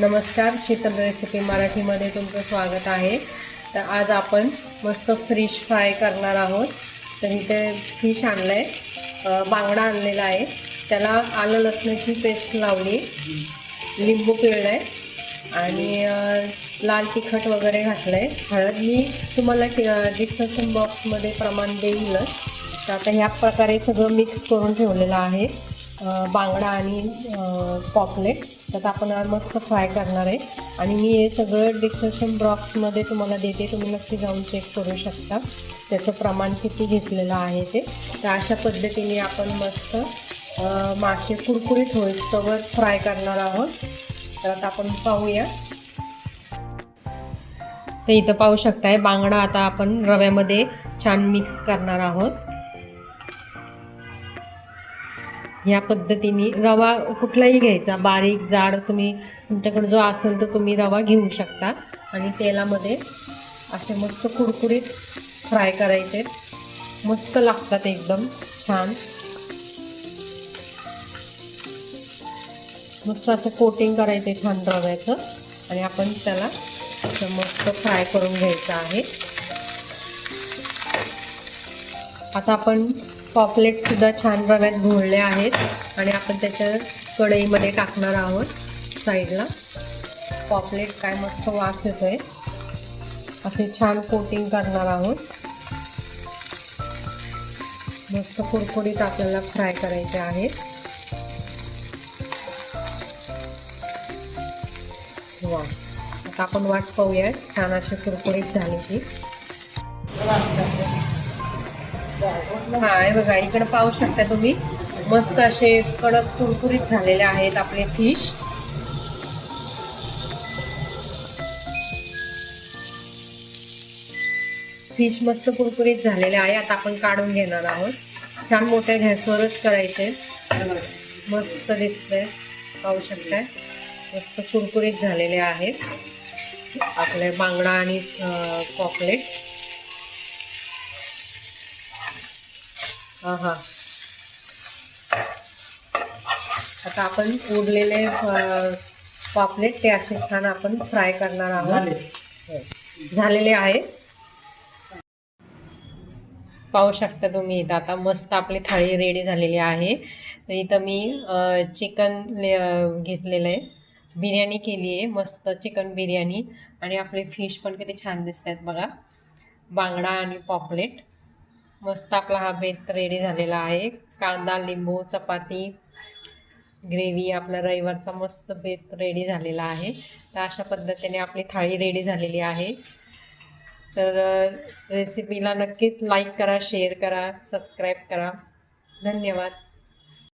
नमस्कार शीतल रेसिपी मराठीमध्ये तुमचं स्वागत आहे. तर आज आपण मस्त फिश फ्राय करणार आहोत. तर इथे फिश आणलं आहे बांगडा आणलेला आहे. त्याला आलं लसणाची पेस्ट लावली. लिंबू पिळलं आहे आणि लाल तिखट वगैरे घातलं आहे हळद मी तुम्हाला डिस्कशन बॉक्समध्ये प्रमाण देईलच. तर आता ह्या प्रकारे सगळं मिक्स करून ठेवलेलं आहे. बांगडा आणि पॉपलेट. तर आपण मस्त फ्राय करणार आहे. आणि मी हे सगळं डिस्क्रिप्शन बॉक्समध्ये तुम्हाला देते. तुम्ही नक्की जाऊन चेक करू शकता. त्याचं प्रमाण किती घेतलेलं आहे ते. तर अशा पद्धतीने आपण मस्त मासे कुरकुरीत होईस्तवर फ्राय करणार आहोत. तर आता आपण पाहूया. तर इथं पाहू शकताय बांगडा आता आपण रव्यामध्ये छान मिक्स करणार आहोत. ह्या पद्धतीने रवा कुठलाही घ्यायचा बारीक जाड तुम्ही तुमच्याकडे जो असेल तर तुम्ही रवा घेऊ शकता. आणि तेलामध्ये असे मस्त कुरकुरीत फ्राय करायचे. मस्त लागतात एकदम छान. मस्त असं कोटिंग करायचं छान रव्याचं. आणि आपण त्याला असं मस्त फ्राय करून घ्यायचं आहे. आता आपण पॉपलेटसुद्धा छान रव्यात घोळले आहेत आणि आपण त्याच्या कढईमध्ये टाकणार आहोत साईडला. पॉपलेट काय मस्त वास येतो आहे असे छान कोटिंग करणार आहोत. मस्त कुरकुरीत आपल्याला फ्राय करायचे आहेत. वा आता आपण वाट पाहूया छान अशी कुरकुरीत झाली की. हा हे बघा इकडे पाहू शकता तुम्ही. मस्त असे कडक कुरकुरीत झालेले आहेत आपले फिश फिश मस्त कुरकुरीत झालेले आहे. आता आपण काढून घेणार आहोत. छान मोठ्या गॅसवरच करायचे. मस्त दिसतंय. पाहू शकताय. मस्त कुरकुरीत झालेले आहेत. आपले बांगडा आणि पॉपलेट हा हा आता आपण उरलेले पॉपलेट ते असे छान आपण फ्राय करणार आहोत. झालेले आहे. पाहू शकता तुम्ही इथं आता मस्त आपली थाळी रेडी झालेली आहे. तर इथं मी चिकन घेतलेलं आहे. बिर्याणी केली आहे मस्त चिकन बिर्याणी. आणि आपले फिश पण किती छान दिसत आहेत बघा. बांगडा आणि पॉपलेट. मस्त आपला हा बेत रेडी झालेला आहे. कांदा लिंबू चपाती ग्रेव्ही आपला रविवारचा मस्त बेत रेडी झालेला आहे. तर अशा पद्धतीने आपली थाळी रेडी झालेली आहे. तर रेसिपीला नक्कीच लाईक करा शेअर करा सबस्क्राईब करा. धन्यवाद.